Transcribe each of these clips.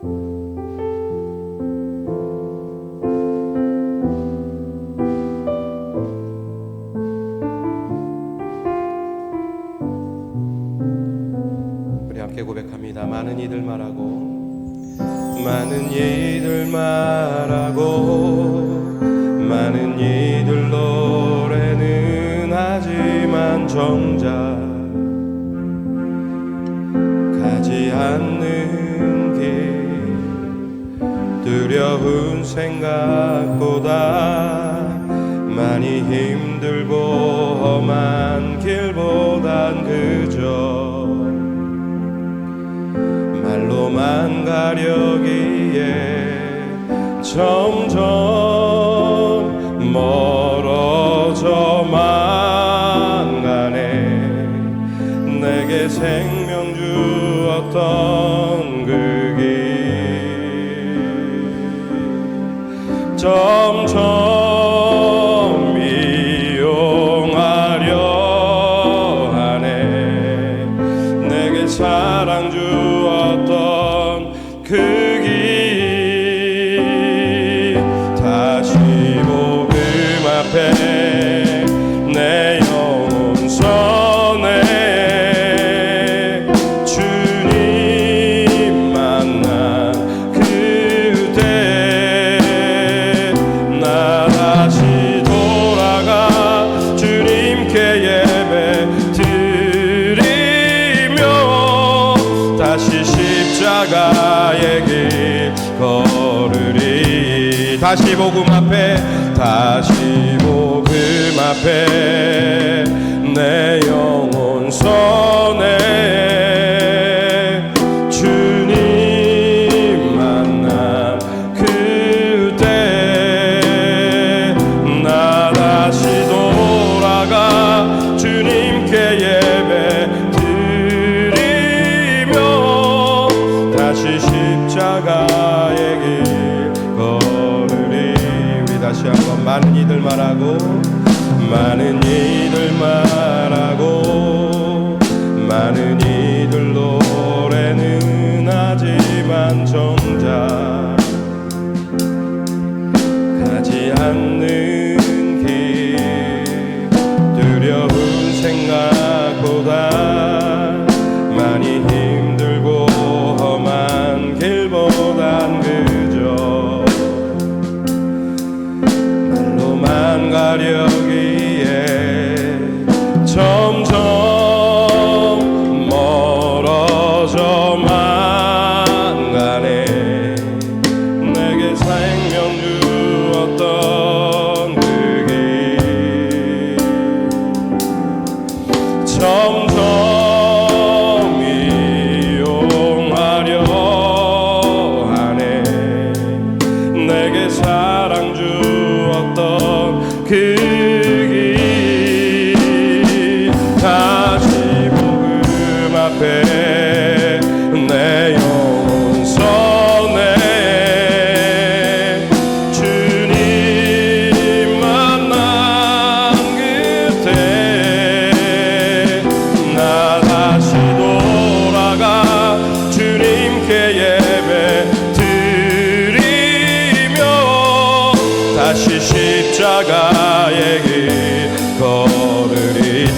우리 함께 고백합니다. 많은 이들 말하고 많은 이들 말하고 많은 이들 노래는 하지만 정작 가지 않는 길 두려운 생각보다 많이 힘들고 험한 길보단 그저 말로만 가려기에 점점 십자가의 길 걸으리. 다시 복음 앞에 다시 복음 앞에 내 영혼 선해 말하고 많은 이들 말하고 많은 이들 노래는 하지만 정 그길 다시 복음 앞에 내 영혼 선해 주님 만난 그때 나 다시 돌아가 주님께 예배 드리며 다시 십자가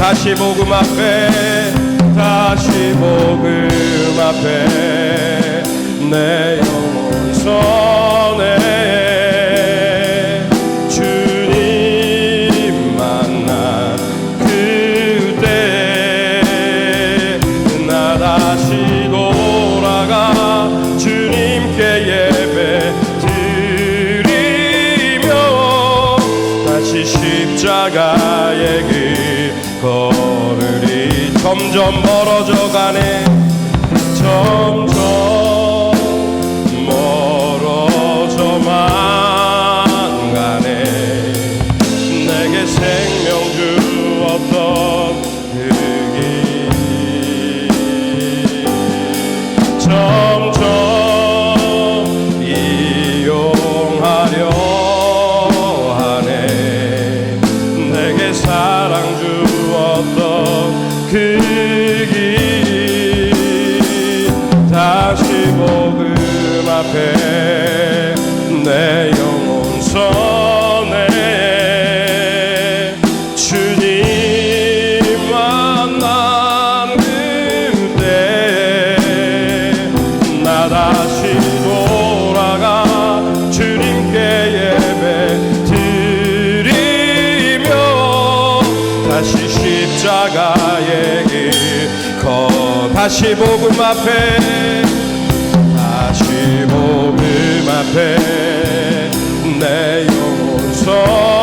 다시 복음 앞에 다시 복음 앞에 내 영혼 선해 점점 멀어져 가네 앞에 내 영혼 선에 주님 만난 그때 나 다시 돌아가 주님께 예배 드리며 다시 십자가의 길거 다시 복음 앞에 네 몸을 앞에 내 영혼 서.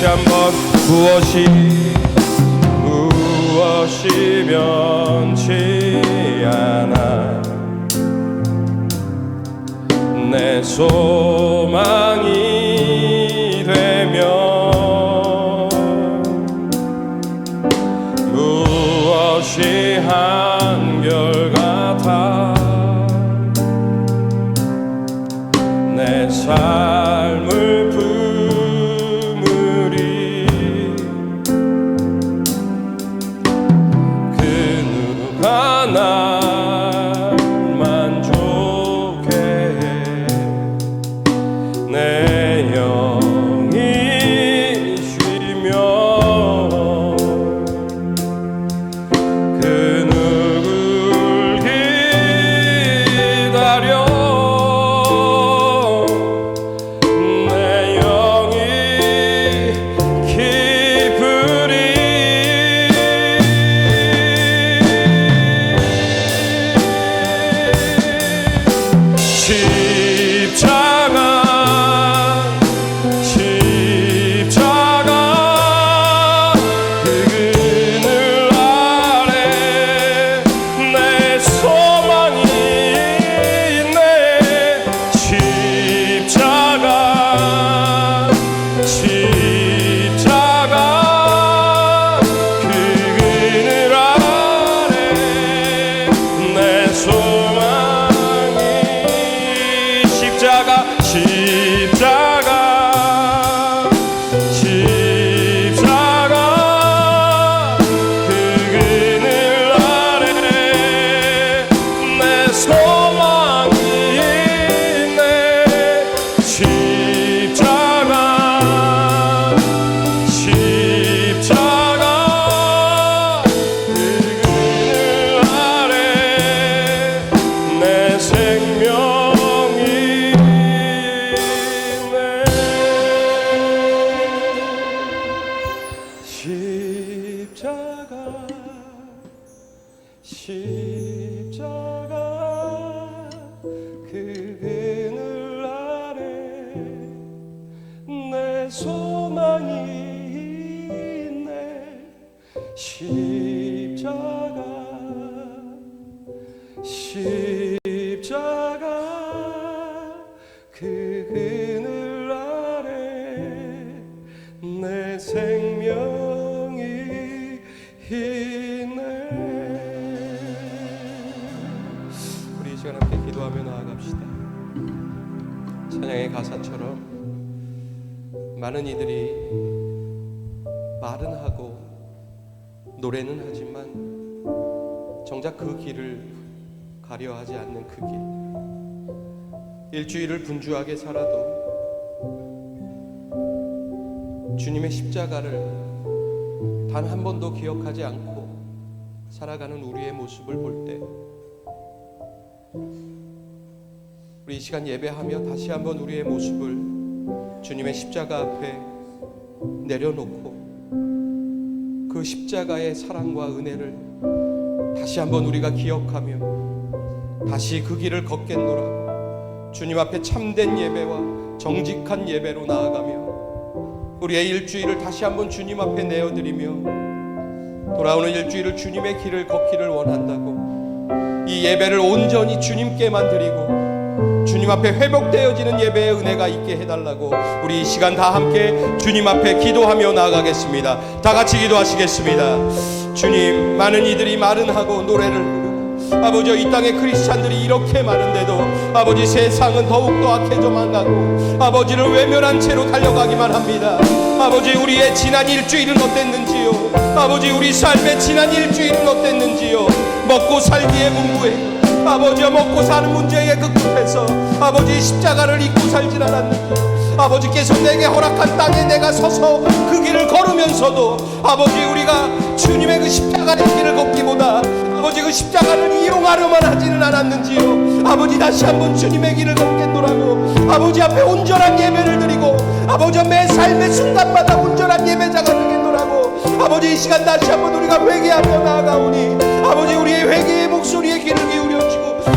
다시 한번 무엇이 무엇이면지 않아 내 소망이 되면 무엇이 한결 소망이 있네. 십자가 십자가 그 그늘 아래 내 생명이 있네. 우리 이 시간 함께 기도하며 나아갑시다. 찬양의 가사처럼. 많은 이들이 말은 하고 노래는 하지만 정작 그 길을 가려하지 않는 그 길. 일주일을 분주하게 살아도 주님의 십자가를 단 한 번도 기억하지 않고 살아가는 우리의 모습을 볼 때 우리 이 시간 예배하며 다시 한번 우리의 모습을 주님의 십자가 앞에 내려놓고 그 십자가의 사랑과 은혜를 다시 한번 우리가 기억하며 다시 그 길을 걷겠노라. 주님 앞에 참된 예배와 정직한 예배로 나아가며 우리의 일주일을 다시 한번 주님 앞에 내어드리며 돌아오는 일주일을 주님의 길을 걷기를 원한다고 이 예배를 온전히 주님께만 드리고 주님 앞에 회복되어지는 예배의 은혜가 있게 해달라고 우리 이 시간 다 함께 주님 앞에 기도하며 나아가겠습니다. 다 같이 기도하시겠습니다. 주님 많은 이들이 말은 하고 노래를 아버지 이 땅에 크리스찬들이 이렇게 많은데도 아버지 세상은 더욱더 악해져만 가고 아버지를 외면한 채로 달려가기만 합니다. 아버지 우리의 지난 일주일은 어땠는지요? 아버지 우리 삶의 지난 일주일은 어땠는지요? 먹고 살기에 문구해 아버지와 먹고 사는 문제에 극급해서 아버지 십자가를 잊고 살질 않았는지 아버지께서 내게 허락한 땅에 내가 서서 그 길을 걸으면서도 아버지 우리가 주님의 그 십자가의 길을 걷기보다 아버지 그 십자가를 이용하려만 하지는 않았는지요? 아버지 다시 한번 주님의 길을 걷겠노라고 아버지 앞에 온전한 예배를 드리고 아버지 매 삶의 순간마다 온전한 예배자가 되겠노라고 아버지 이 시간 다시 한번 우리가 회개하며 나아가오니 아버지 우리의 회개의 목소리에 귀를 기울여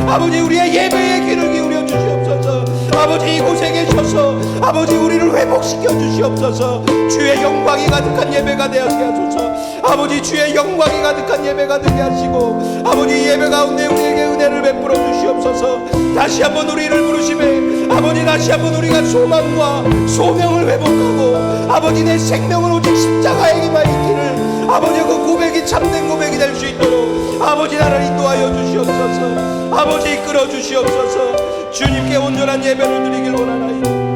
아버지 우리의 예배에 귀를 기울여 주시옵소서. 아버지 이곳에 계셔서 아버지 우리를 회복시켜 주시옵소서. 주의 영광이 가득한 예배가 되었게 하소서. 아버지 주의 영광이 가득한 예배가 되게 하시고 아버지 이 예배 가운데 우리에게 은혜를 베풀어 주시옵소서. 다시 한번 우리를 부르심에 아버지 다시 한번 우리가 소망과 소명을 회복하고 아버지 내 생명을 오직 십자가에게만 있기를 아버지 그 고백이 참된 고백이 될 수 있도록 아버지 나를 인도하여 주시옵소서 아버지 이끌어 주시옵소서. 주님께 온전한 예배를 드리길 원하나이다